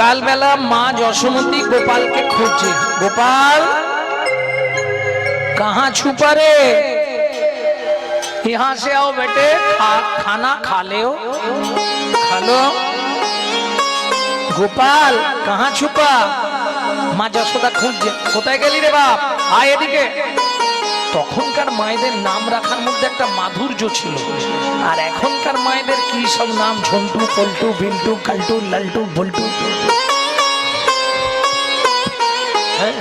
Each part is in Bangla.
কালবেলা মা যশোমতী গোপালকে খুঁজছে গোপাল कहाँ छुपा रे यहाँ से आओ बेटे खा, खाना खा ले खा लो গোপাল কাহা ছুপা মা যশোদা খুঁজছে কোথায় গেলি রে বাপ আয় এদিকে তখনকার মায়েদের নাম রাখার মধ্যে একটা মাধুর্য ছিল। আর এখনকার মায়েদের কি সব নাম? ঝন্টু, পল্টু, বিল্টু কাল্টু লাল্টু, বল্টু। হ্যাঁ?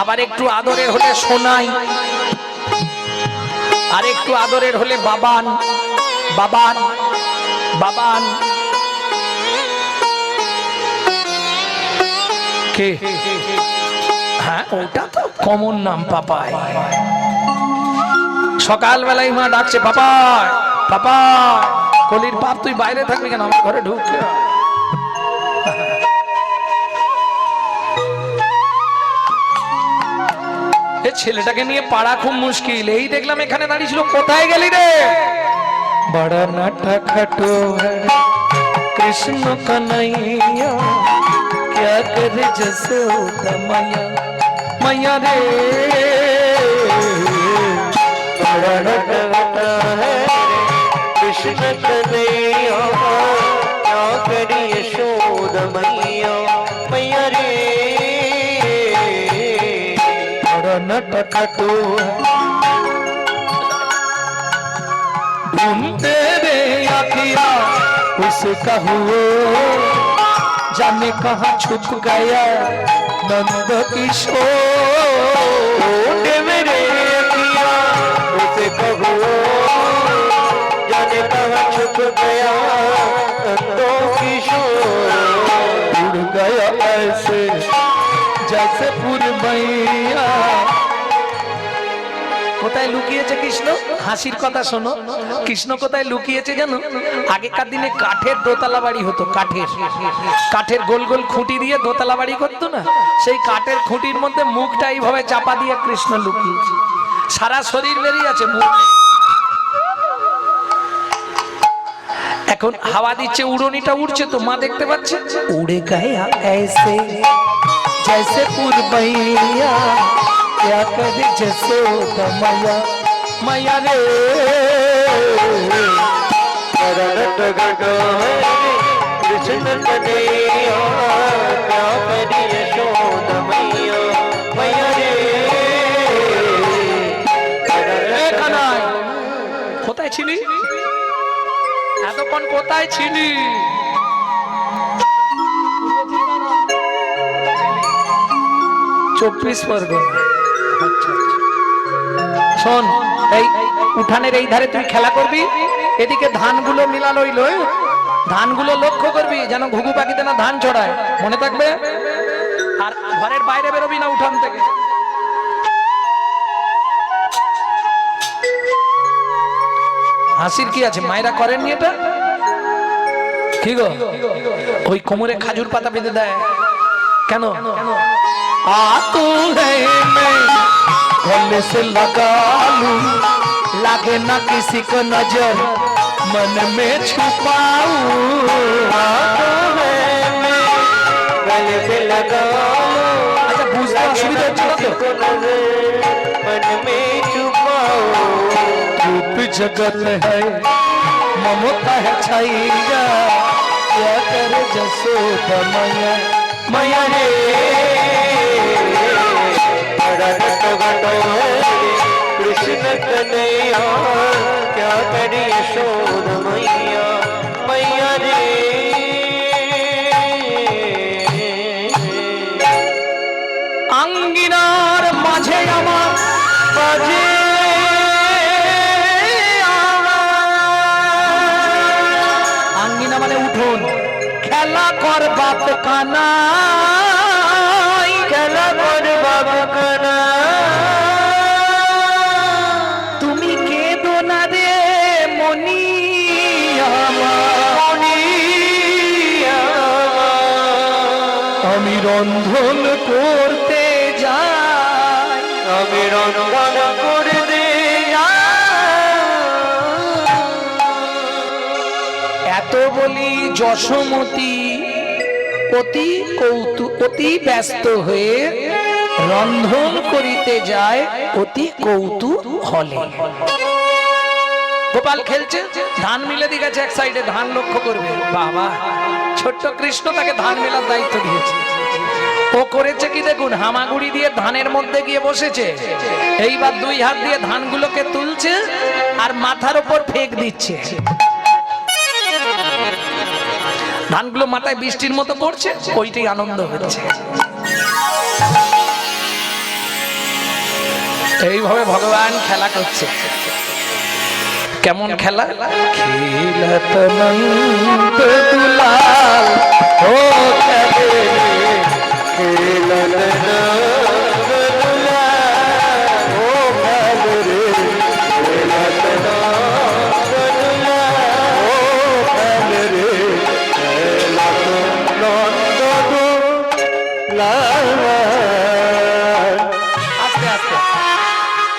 আবার একটু আদরের হলে সোনাই, আর একটু আদরের হলে বাবান বাবান বাবান। কে? হ্যাঁ ওটা তো কমন নাম পাপায় সকালবেলায় মা ডাকছে পাপায় পাপা কলির বাপ তুই বাইরে থাকবি কেন আমার ঘরে ঢুক এ ছেলেটাকে নিয়ে পাড়া খুব মুশকিল এই দেখলাম এখানে দাঁড়িয়েছিল কোথায় গেলি রে বড় নাটা খাটো কৃষ্ণ কনাইয়া क्या करे जसोदा मैया मैया रे। क्या करी यशोद मैया मैया रे बड़ा नटखटो ढूंढते रे आखिया उसका हुआ जाने कहाँ छुप गया नंद किशोर। गया। কোথায় লুকিয়েছে কৃষ্ণ? হাসির কথা শোনো। কৃষ্ণ কোথায় লুকিয়েছে জানো? আগেকার দিনে কাঠের দোতলা বাড়ি হতো, কাঠের। কাঠের গোল গোল খুঁটি দিয়ে দোতলা বাড়ি করতো না? সেই কাঠের খুঁটির মধ্যে মুখটা এইভাবে চাপা দিয়ে কৃষ্ণ লুকিয়েছে। সারা শরীর বেরিয়ে আছে মুখ। এখন হাওয়া দিচ্ছে, উড়নিটা উড়ছে তো, মা দেখতে পাচ্ছে? উড়ে গায়া, এসে জৈসে পুরবইয়া क्या करे जसोदा मैया मैया रे बड़ा नटवटा है कृष्ण कन्हैया क्या करी यशोद मैया मैया रे बड़ा এ কানাই কোথায় ছিলি এতক্ষণ কোথায় ছিলি চব্বিশ পরগনা আচ্ছা, আচ্ছা। শোন, এই উঠানের এই ধারে তুই খেলা করবি? এদিকে ধানগুলো মিলা লইল ধানগুলো লক্ষ্য করবি যেন ঘুঘু পাখিতে না ধান ছড়ায়। মনে থাকবে? আর ঘরের বাইরে বেরোবি না উঠান থেকে। হাসির কি আছে? মায়েরা করেননি এটা? কি গো? ওই কোমরে খাজুর পাতা পেতে দেয়। কেন? আ তু হ্যাঁ गले से लगा लू। लागे ना किसी को नज़र, मन में छुपाऊ। अच्छा, जगत है, ममता है छाइया। क्या कर जसो मैया? मैया रे बड़ा नटवटा है कृष्ण कन्हैया क्या करी यशोद मैया मैया रे আঙ্গিনার মাঝে আমার বাজে আঙ্গিনা মানে উঠোন খেলা কর বাপ কানা খেলা রন্ধন করতে যাই। আমি রন্ধন করে দে বলি যশোমতী অতি কৌতু অতি ব্যস্ত হয়ে রন্ধন করিতে যায় অতি কৌতূহলে গোপাল খেলছে ধান মিলে দিয়ে গেছে এক সাইডে ধান লক্ষ্য করবে। বাবা ছোট্ট কৃষ্ণ তাকে ধান মেলার দায়িত্ব দিয়েছে। ও করেছে কি দেখুন, হামাগুড়ি দিয়ে ধানের মধ্যে গিয়ে বসেছে। এইবার দুই হাত দিয়ে ধানগুলোকে তুলছে আর মাথার উপর ফেক দিচ্ছে। ধানগুলো মাথায় বৃষ্টির মতো পড়ছে, ওইটাই আনন্দ হচ্ছে। এইভাবে ভগবান খেলা করছে। কেমন খেলা? খেলে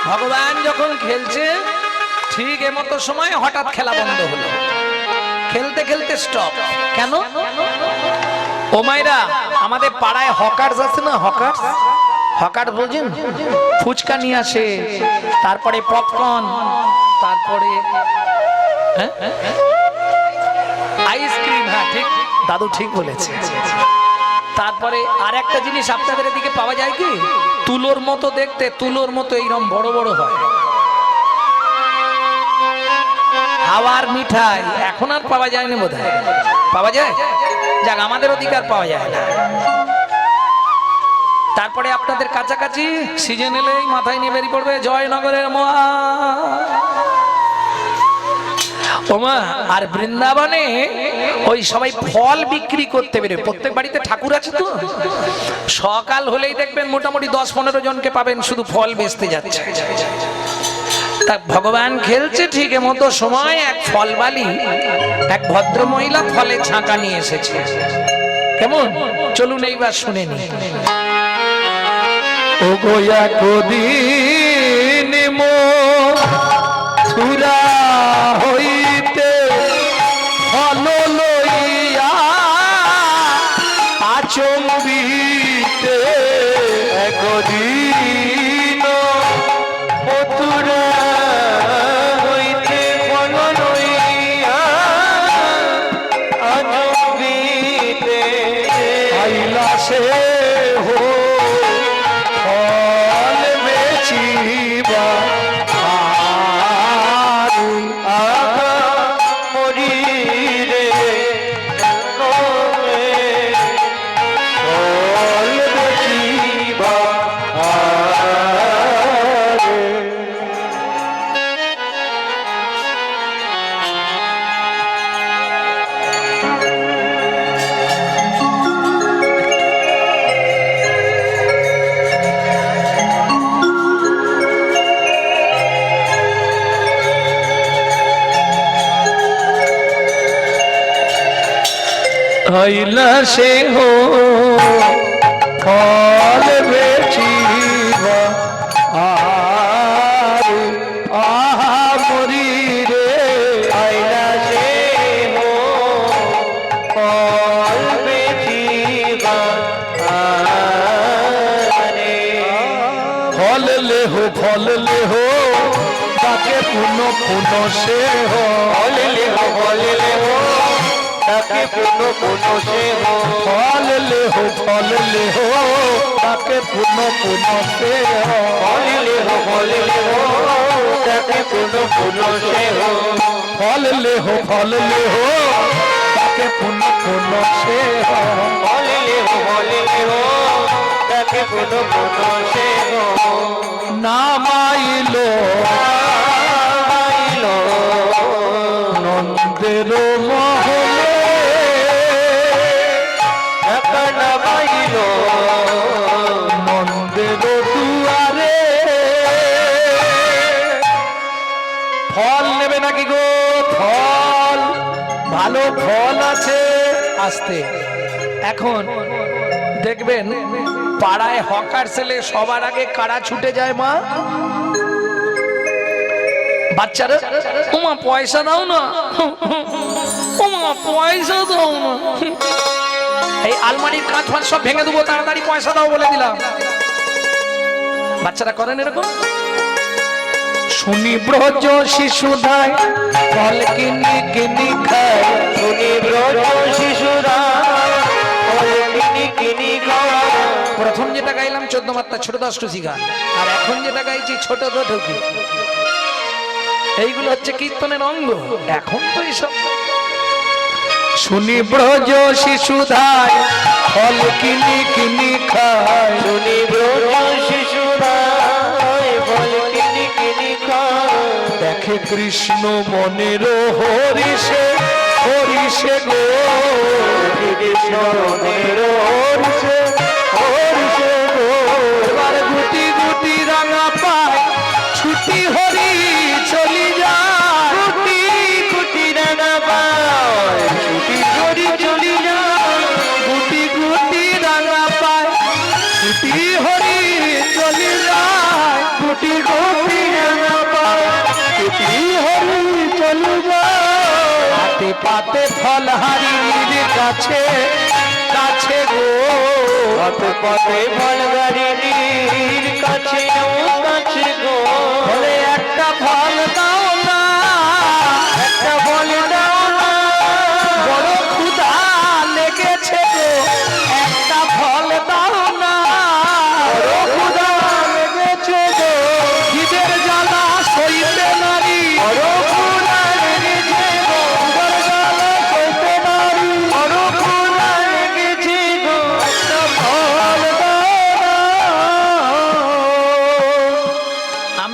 ভগবান যখন খেলছে ঠিক এমতো সময় হঠাৎ খেলা বন্ধ হলো। খেলতে খেলতে স্টপ কেন? ও মাইরা আমাদের পাড়ায় হকার্স আছে না হকার্স? হকার বোঝেন ফুচকা নিয়ে আসে, তারপরে পপকর্ন তারপরে হ্যাঁ? আইসক্রিম হ্যাঁ ঠিক। দাদু ঠিক বলেছে। তারপরে আর একটা জিনিস আপনাদের এদিকে পাওয়া যায় কি? তুলোর মতো দেখতে, তুলোর মতো এইরকম বড় বড় হয়। হাওয়ার মিঠাই, এখন আর পাওয়া যায় না বোধ পাওয়া যায়? যাক, আমাদের অধিকার পাওয়া যায় না। তারপরে আপনাদের কাছাকাছি সিজন এলেই মাথায় নিয়ে বেরিয়ে পড়বে জয়নগরের মোয়া ওমা, আর বৃন্দাবনে ওই সবাই ফল বিক্রি করতে বেরোয়। প্রত্যেক বাড়িতে ঠাকুর আছে তো? সকাল হলেই দেখবেন মোটামুটি দশ পনেরো জনকে পাবেন, শুধু ফল বেচতে যাচ্ছে। তা ভগবান খেলছে ঠিক মতো সময়, এক ফলবালি, এক ভদ্র মহিলা ফলে ছাঁকা নিয়ে এসেছে। কেমন? চলুন এইবার শুনে নি ও গোয়া কদিন মো ছুরা হইলা সে হো ফল হো ফল বেচিবা ফল লে ফল লে হো তাকে পুন পুন সে পুন পুন সে হো। ফল লে হো ফল লে হো তাকে পুন পুন সে হো। ফল লে হো ফল লে হো তাকে পুন পুন সে হো। ফল লে হো ফল লে হো তাকে পুন পুন সে হো। ফল লে হো ফল লে হো তাকে পুন পুন সে হো। নামাইলো। নন্দের মহলে ভালো ফল আছে। আসতে। এখন দেখবেন পাড়ায় হকার ছেলে সবার আগে কারা ছুটে যায় মা? বাচ্চারা? ওমা পয়সা দাও না। ওমা পয়সা দাও না। এই আলমারির কাঁচ ফাঁচ সব ভেঙে দেবো তাড়াতাড়ি পয়সা দাও বলে দিলাম। বাচ্চারা করেন এরকম? শুনি ব্রজ শিশুদায়, ফল কিনি কিনি খায়। শুনি ব্রজ খাওয়া প্রথম যেটা গাইলাম, চোদ্দ মাত্রা, ছোট দশটুসি গান। আর এখন যেটা গাইছি, ছোট দঠকি এইগুলো হচ্ছে কীর্তনের অঙ্গ। এখন তো এইসব শুনি ব্রজ শিশুধায় ফল কিনি কিনি খায়। শুনি ব্রজ দেখে কৃষ্ণ মনের হরিষে হরিষে গো। কৃষ্ণ মনের হরিষে, হরিষে হারির কাছে কাছে গো। কত পথে ফল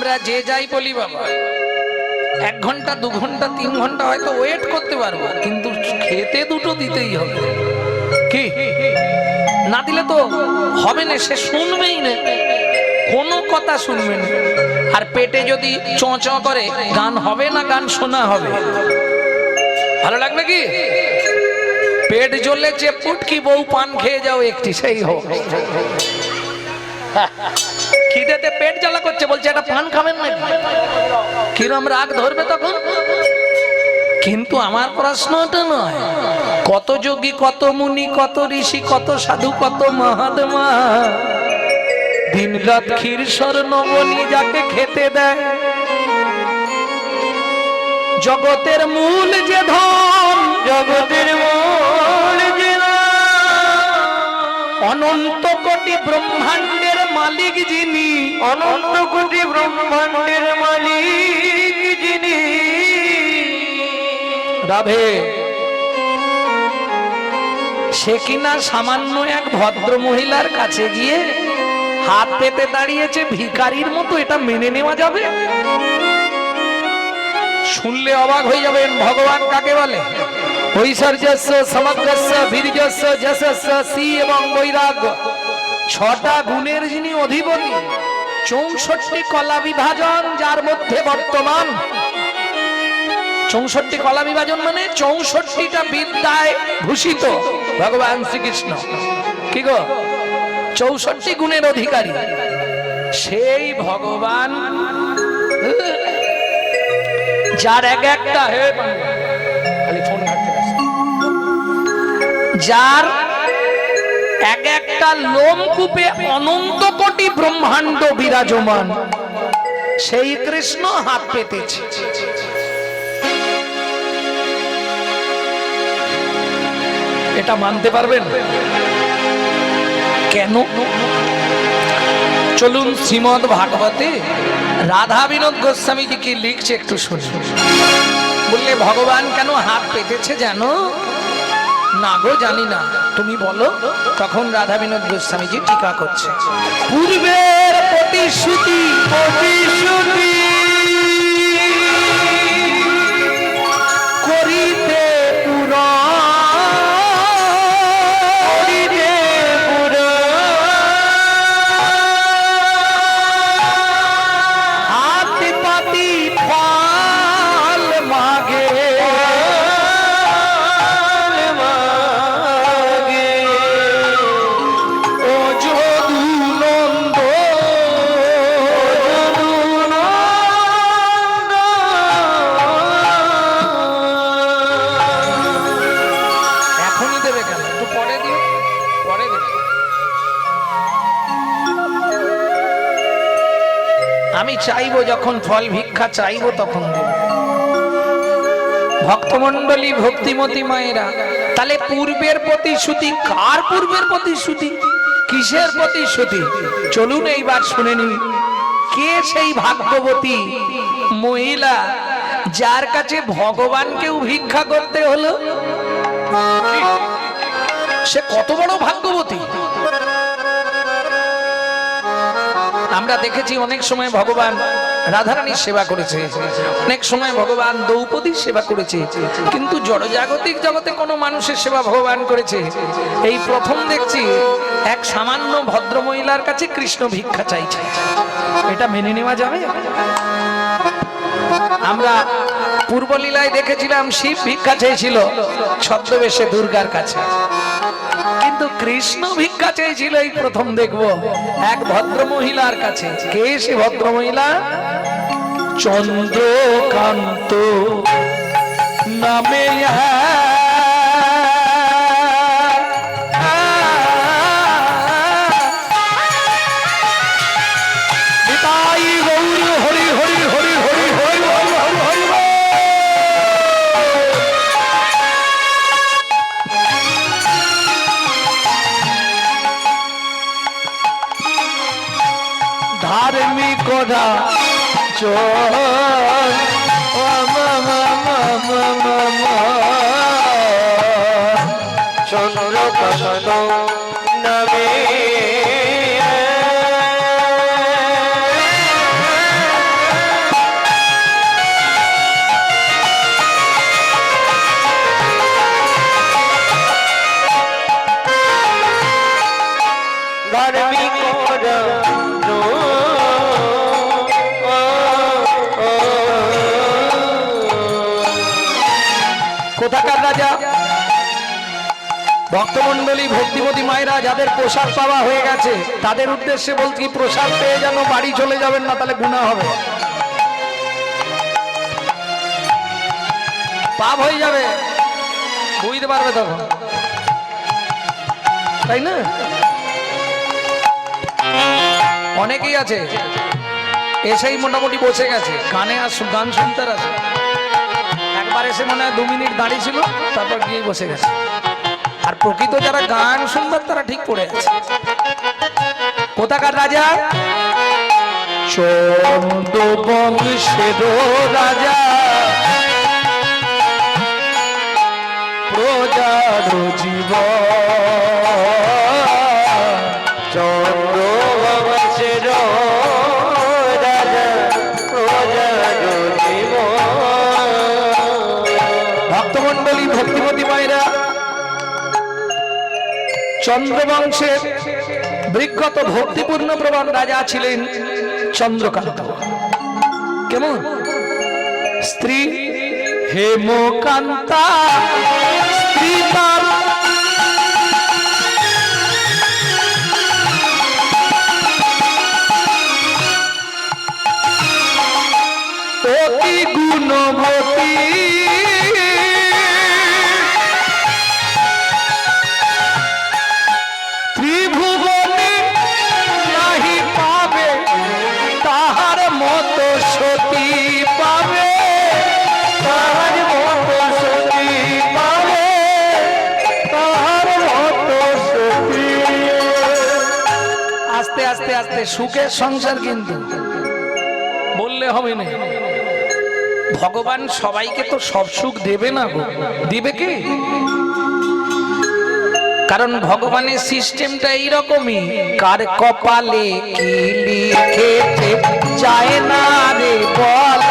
আমরা যে যাই বলি বাবা। এক ঘণ্টা, দু ঘণ্টা, তিন ঘণ্টা হয়তো ওয়েট করতে পারব, কিন্তু খেতে দুটো দিতেই হবে। কি? না দিলে তো হবে না, সে শুনবেই না। কোনো কথা শুনবে না। আর পেটে যদি চ করে, গান হবে না, গান শোনা হবে? ভালো লাগবে কি? পেট জ্বলে যে পুটকি বউ পান খেয়ে যাও, একটি সেই হোক। খিদেতে পেট জ্বালা করছে, বলছে, এটা পান খাবেন না কিরম রাগ ধরবে তখন? কিন্তু আমার প্রশ্নটা নয়। কত যোগী, কত মুনি, কত ঋষি, কত সাধু, কত মহাত্মা। দিন রাত ক্ষীর স্বর্ণমণি যাকে খেতে দেয়। জগতের মূল যে ধন, জগতের মূল জীবন অনন্ত কোটি ব্রহ্মাণ্ডের মালিক যিনি, অনন্ত কোটি ব্রহ্মাণ্ডের মালিক যিনি। রাধে। সে কিনা সামান্য এক ভদ্র মহিলার কাছে গিয়ে হাত পেতে দাঁড়িয়েছে, ভিখারির মতো, এটা মেনে নেওয়া যাবে? শুনলে অবাক হয়ে যাবেন, ভগবান কাকে বলে? ঐশ্বর্যস্য, সমগ্রস্য, বীর্যস্য, যশস্য সি এবং বৈরাগ্য। ছটা গুণের যিনি অধিপতি, চৌষট্টি কলা বিভাজন যার মধ্যে বর্তমান। চৌষট্টি কলা বিভাজন মানে চৌষট্টিটা বিদ্যায় ভূষিত, ভগবান শ্রীকৃষ্ণ। কি গো? চৌষট্টি গুণের অধিকারী। সেই ভগবান, যার এক একটা, হে যার এক একটা লোমকূপে অনন্ত কোটি ব্রহ্মাণ্ড বিরাজমান। সেই কৃষ্ণ হাত পেতেছে। এটা মানতে পারবেন? কেন? চলুন শ্রীমদ ভাগবতে রাধা বিনোদ গোস্বামীজি কি লিখছে একটু শুনি বললে, ভগবান কেন হাত পেতেছে জানো? না গো, জানি না। তুমি বলো, তখন রাধা বিনোদ গোস্বামীজি টিকা করছে। পূর্বের প্রতিশ্রুতি প্রতিশ্রুতি। যখন ফল ভিক্ষা চাইব তখন দেব। ভক্তমন্ডলী ভক্তিমতী মায়েরা তাহলে পূর্বের প্রতিশ্রুতি, কার পূর্বের প্রতিশ্রুতি? কিসের প্রতিশ্রুতি? চলুন এইবার শুনে নি কে সেই ভাগ্যবতী মহিলা যার কাছে ভগবানকেও ভিক্ষা করতে হলো? সে কত বড় ভাগ্যবতী? আমরা দেখেছি অনেক সময় ভগবান রাধারানীর সেবা করেছে। অনেক সময় ভগবান দ্রৌপদীর সেবা করেছে। কিন্তু জড়জাগতিক জগতে কোনো মানুষের সেবা ভগবান করেছে। এই প্রথম দেখছি এক সামান্য ভদ্র মহিলার কাছে কৃষ্ণ ভিক্ষা চাইছে। এটা মেনে নেওয়া যাবে? আমরা পূর্বলীলায় দেখেছিলাম শিব ভিক্ষা চেয়েছিল। ছদ্মবেশে দুর্গার কাছে। কৃষ্ণ ভিক্ষা চেয়েছিল, এই প্রথম দেখব। এক ভদ্র মহিলার কাছে। কে সে ভদ্র মহিলা চন্দ্রকান্ত। নামে নিতাই চোর চন্দ্র রাজা ভক্তমন্ডলী ভক্তিমতী মায়েরা, যাদের প্রসাদ পাওয়া হয়ে গেছে, তাদের উদ্দেশ্যে বলছি, প্রসাদ পেয়ে যেন বাড়ি চলে যাবেন না, তাহলে গুণা হবে। পাপ হয়ে যাবে, বুঝতে পারবে তখন। তাই না? অনেকেই আছে, এসেই মোটামুটি বসে গেছে, কানে আর গান শুনতে আছে একবার এসে মনে হয় দু মিনিট দাঁড়িয়েছিল তারপর গিয়ে বসে গেছে। আর প্রকৃত যারা গান সুন্দর, তারা ঠিক পড়ে আছে। কোথাকার রাজা? চন্দ্র রাজা। প্রজার জীব ভক্তিমতী মায়েরা, চন্দ্রবংশের বিজ্ঞত ভক্তিপূর্ণ প্রবণ রাজা ছিলেন চন্দ্রকান্ত। কেমন? স্ত্রী হেমকান্তা, স্ত্রী তার গুণবতী। আস্তে সুখের সংসার কিন্তু। বললে হবে না। ভগবান সবাইকে তো সব সুখ দেবে না গো। দিবে কি? কারণ ভগবানের সিস্টেমটা এইরকমই। কার কপালে কি লিখেছে, চায় না রে বলা।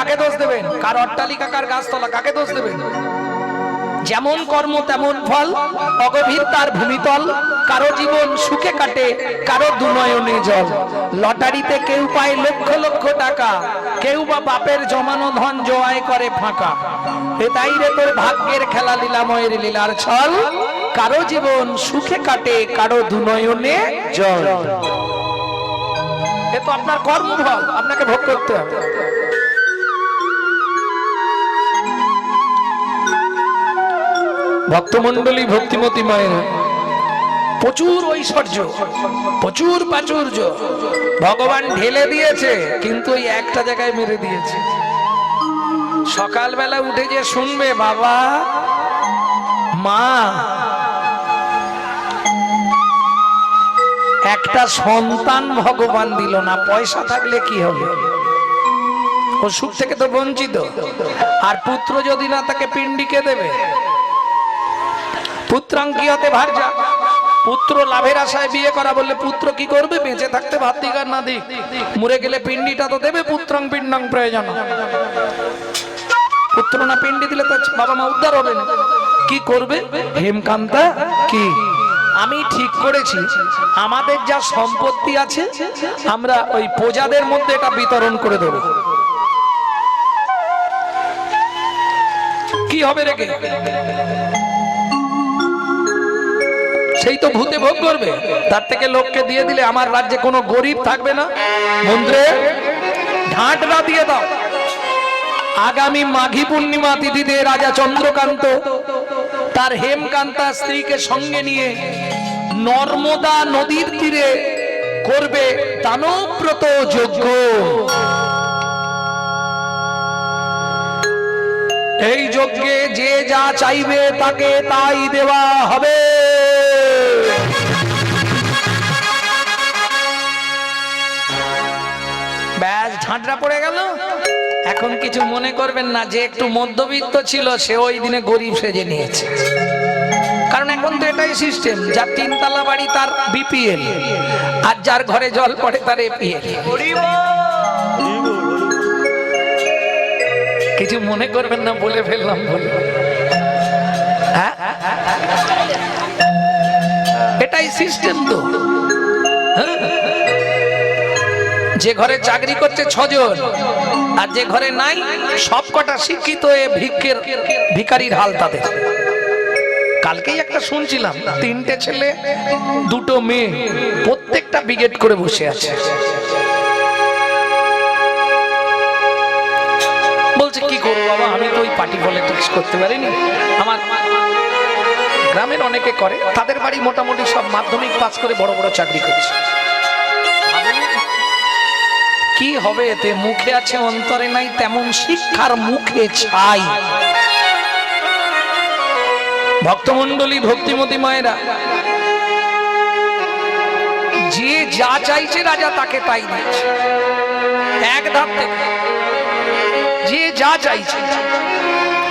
কাকে দোষ দেবেন? কার অট্টালিকা, কার গাছতলা, কাকে দোষ দেবেন? যেমন কর্ম, তেমন ফল, অগভীর তার ভূমিতল, কারও জীবন সুখে কাটে, কারও দুনয়নে জল। লটারিতে কেউ পায় লক্ষ লক্ষ টাকা, কেউ বা বাপের জমানো ধন জোয়াই করে ফাঁকা। এ তাই রে তোর ভাগ্যের খেলা লীলাময়ের লীলার ছল, কারও জীবন সুখে কাটে, কারও দুনয়নে জল। এ তো আপনার কর্মফল, আপনাকে ভোগ করতে হবে। ভক্তমন্ডলী ভক্তিমতী মায়ের, প্রচুর ঐশ্বর্য, প্রচুর প্রাচুর্য। ভগবান ঢেলে দিয়েছে, কিন্তু ওই একটা জায়গায় মেরে দিয়েছে। সকালবেলা উঠে যে শুনবে, বাবা, মা, একটা সন্তান ভগবান দিল না, পয়সা থাকলে কি হবে? ও সুখ থেকে তো বঞ্চিত। আর পুত্র যদি না তাকে পিণ্ডিকে দেবে পুত্রাঙ্কি হতে ভারজা পুত্র লাভের আশায় বিয়ে করা বললে পুত্র কি করবে? বেঁচে থাকতে ভাত দিক আর না দিক মরে গেলে পিণ্ডিটা তো দেবে পুত্রাং পিণ্ডাং প্রয়োজন। পুত্র না পিণ্ডি দিলে তো বাবা মা উদ্ধার হবে না। কি করবে? হেমকান্তা, কি? আমি ঠিক করেছি। আমাদের যা সম্পত্তি আছে, আমরা ওই প্রজাদের মধ্যে এটা বিতরণ করে দেব। কি হবে রেখে সেই তো ভূতে ভোগ করবে। তার থেকে লোককে দিয়ে দিলে আমার রাজ্যে কোনো গরিব থাকবে না। মন্ত্রে ঢাঁটরা দিয়ে দাও। আগামী মাঘী পূর্ণিমা তিথিতে রাজা চন্দ্রকান্ত তার হেমকান্তা স্ত্রীকে সঙ্গে নিয়ে নর্মদা নদীর তীরে করবে দানব্রত যজ্ঞ। এই যজ্ঞে যে যা চাইবে তাকে তাই দেওয়া হবে। ঝাঁটরা পড়ে গেল। এখন কিছু মনে করবেন না, যে একটু মধ্যবিত্ত ছিল, সে ওই দিনে গরিব সেজে নিয়েছে। কারণ এখন তো এটাই সিস্টেম যার তিনতলা বাড়ি তার বিপিএল আর যার ঘরে জল পড়ে তার এপিএল কিছু মনে করবেন না, বলে ফেললাম বলে হ্যাঁ? এটাই সিস্টেম তো। হ্যাঁ? যে ঘরে চাকরি করছে ছজন, আর যে ঘরে নাই সব কটা শিক্ষিত হয়ে ভিক্ষের ভিকারির হাল তাদের। কালকেই একটা শুনছিলাম, তিনটে ছেলে, দুটো মেয়ে, প্রত্যেকটা ব্রিগেড করে বসে আছে। বলছে, কি করব বাবা? আমি তো ওই পার্টি পলিটিক্স করতে পারিনি। আমার গ্রামের অনেকে করে, তাদের বাড়ি মোটামুটি সব মাধ্যমিক পাস করে বড় বড় চাকরি করছে। কি হবে এতে? মুখে আছে অন্তরে নাই তেমন শিক্ষার মুখে ছাই। ভক্তমন্ডলী ভক্তিমতী মায়েরা যে যা চাইছে রাজা তাকে তাই দিচ্ছে এক ধাপ থেকে যে যা চাইছে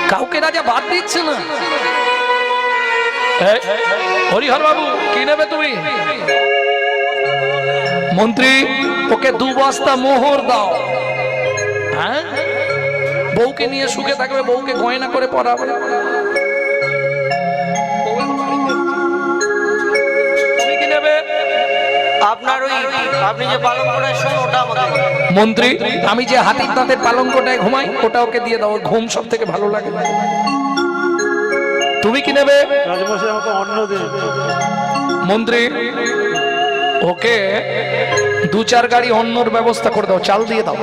কাউকে রাজা বাদ দিচ্ছে না। হরিহর বাবু কি নেবে তুমি? মন্ত্রী ওকে দু বস্তা মোহর দাও। হ্যাঁ? বউকে নিয়ে সুখে থাকবে বউকে গয়না করে পড়াবে। তুমি কি নেবে? আপনার ওই আপনি যে পালন করেন শোন ওটা আমাকে মন্ত্রী আমি যে হাতির দাঁতের পালঙ্কটায় ঘুমাই ওটা ওকে দিয়ে দাও ঘুম সব থেকে ভালো লাগে। তুমি কি নেবে? মন্ত্রী ওকে দু চার গাড়ি অন্যর ব্যবস্থা করে দাও চাল দিয়ে দাও।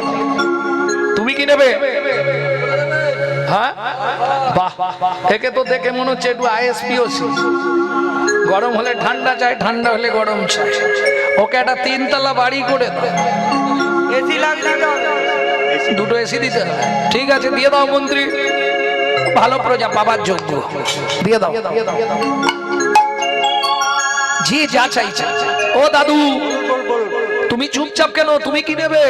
তুমি কি নেবে? হ্যাঁ? বাহ একে তো দেখে মনে হচ্ছে একটু আইএসপিও গরম হলে ঠান্ডা চাই ঠান্ডা হলে গরম চাই। ওকে একটা তিনতলা বাড়ি করে দাও। এসি দুটো এসি দিতে। ঠিক আছে দিয়ে দাও মন্ত্রী। ভালো প্রজা পাবার যোগ্য। দিয়ে দাও। যে যা চাইছে। ও দাদু তুমি চুপচাপ কেন? তুমি কি নেবে?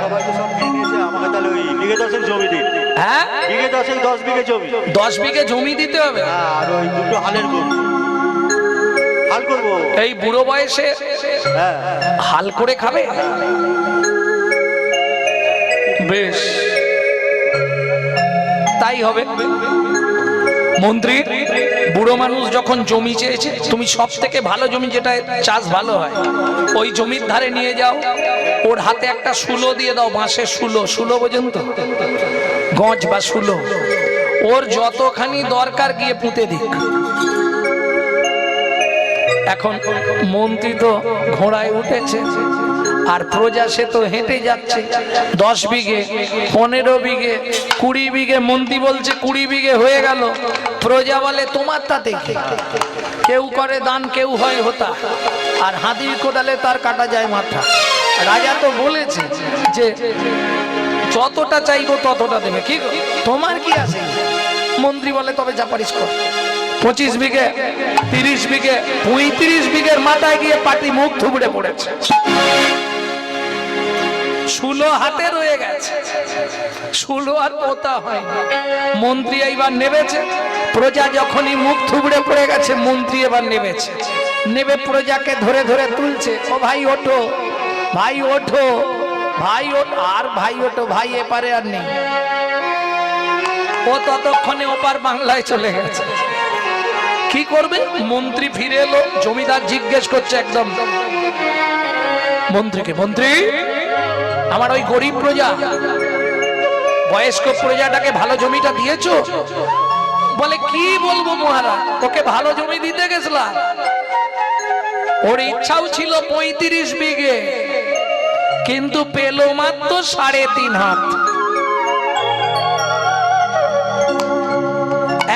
সবাই তো সব নিয়ে নিয়েছে আমাকে তাহলে ওই বিঘে দশেক জমি দিন। হ্যাঁ? বিঘে দশেক দশ বিঘে জমি। দশ বিঘে জমি দিতে হবে? হ্যাঁ, আর ওই দুটো হালের গরু। হাল করব। এই বুড়ো বয়সে হ্যাঁ। হাল করে খাবে? বেশ। তাই হবে। মন্ত্রী, বুড়ো মানুষ যখন জমি চেয়েছে, তুমি সব থেকে ভালো জমি যেটা, চাষ ভালো হয়, ওই জমির ধারে নিয়ে যাও, ওর হাতে একটা সুলো দিয়ে দাও, বাঁশের সুলো সুলো পর্যন্ত গজ বা সুলো ওর যতখানি দরকার গিয়ে পুঁতে দিক। এখন মন্ত্রী তো ঘোড়ায় উঠেছে আর প্রজা সে তো হেঁটে যাচ্ছে। দশ বিঘে, পনেরো বিঘে, কুড়ি বিঘে, মন্ত্রী বলছে কুড়ি বিঘে হয়ে গেল। প্রজা বলে তোমার তাতে কেউ করে দান, কেউ হয় হতা। আর হাতির কোদালে তার কাটা যায় মাথা। রাজা তো বলেছে যে, যতটা চাইব ততটা দেবে। কি? তোমার কি আছে? মন্ত্রী বলে, তবে যা পারিস কর। পঁচিশ বিঘে, তিরিশ বিঘে, পঁয়ত্রিশ বিঘের মাথায় গিয়ে পাটি মুখ থুবড়ে পড়েছে। শুলো হাতে রয়ে গেছে। শুলো আর পোতা হয় না মন্ত্রী এইবার নেবেছে প্রজা যখনই মুখ থুবড়ে পড়ে গেছে, মন্ত্রী এবার নেবেছে নেবে প্রজাকে ধরে ধরে তুলছে। ও ভাই, ওঠো। ভাই ওঠো। ভাই, ওঠো। আর ভাই, ওঠো। ভাই, এপারে আর নেই। ও ততক্ষণে ওপার বাংলায় চলে গেছে। কি করবে? মন্ত্রী ফিরে এলো। জমিদার জিজ্ঞেস করছে একদম। মন্ত্রীকে, মন্ত্রী? আমার ওই গরিব প্রজা, বয়স্ক প্রজাটাকে ভালো জমিটা দিয়েছ? বলে, কি বলব মহারাজ ওকে ভালো জমি দিতে গেছিলাম। ওর ইচ্ছাও ছিল পঁয়ত্রিশ বিঘে, কিন্তু পেল মাত্র সাড়ে তিন হাত।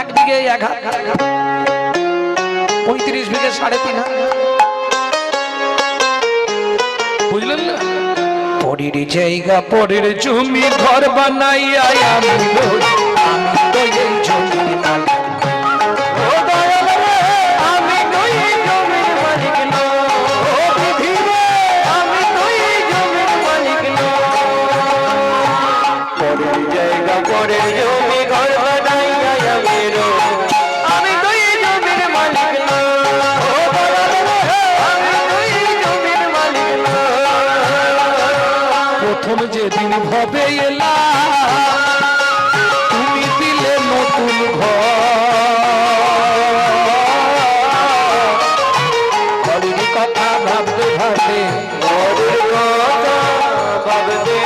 এক বিঘে এক হাত। পঁয়ত্রিশ বিঘে সাড়ে তিন হাত। বুঝলেন না? পরের জায়গা পরের জমি ঘর বানাইয়া আমি ভবে এলা তুমি দিলে নতুন ঘর ঘরের কথা ভাবতে ভাবতে ঘরের কথা ভাবতে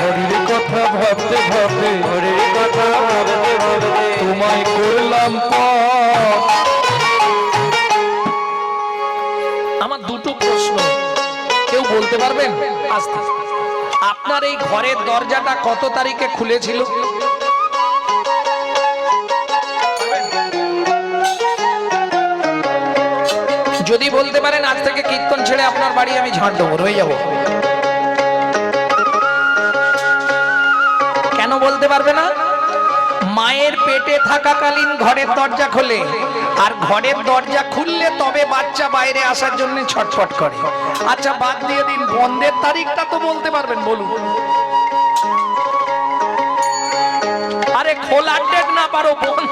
ঘরের কথা ভাবতে ভাবতে ঘরের কথা ভাবতে ভাবতে, তোমায় করলাম আমার দুটো প্রশ্ন কেউ বলতে পারবেন? আস্তে আপনার এই ঘরের দরজাটা কত তারিখে খুলেছিল? যদি বলতে পারেন, আজ থেকে কীর্তন ছেড়ে আপনার বাড়ি আমি ঝাঁট দেবো, রয়ে যাব। কেন বলতে পারবে না? মায়ের পেটে থাকাকালীন ঘরের দরজা খোলে। আর ঘরের দরজা খুললে তবে বাচ্চা বাইরে আসার জন্য ছটফট করে। আচ্ছা বাদ দিয়ে দিন, বন্ধের তারিখটা তো বলতে পারবেন, বলুন। আরে খোলার ডেট না পারো, বন্ধ।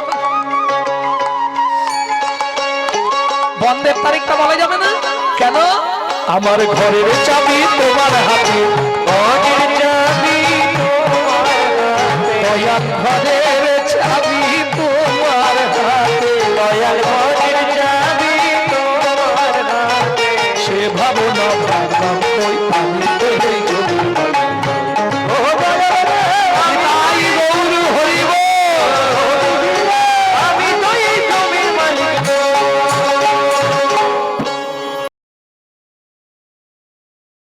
বন্ধের তারিখটা বলা যাবে না? কেন? আমার ঘরের চাবি তোমার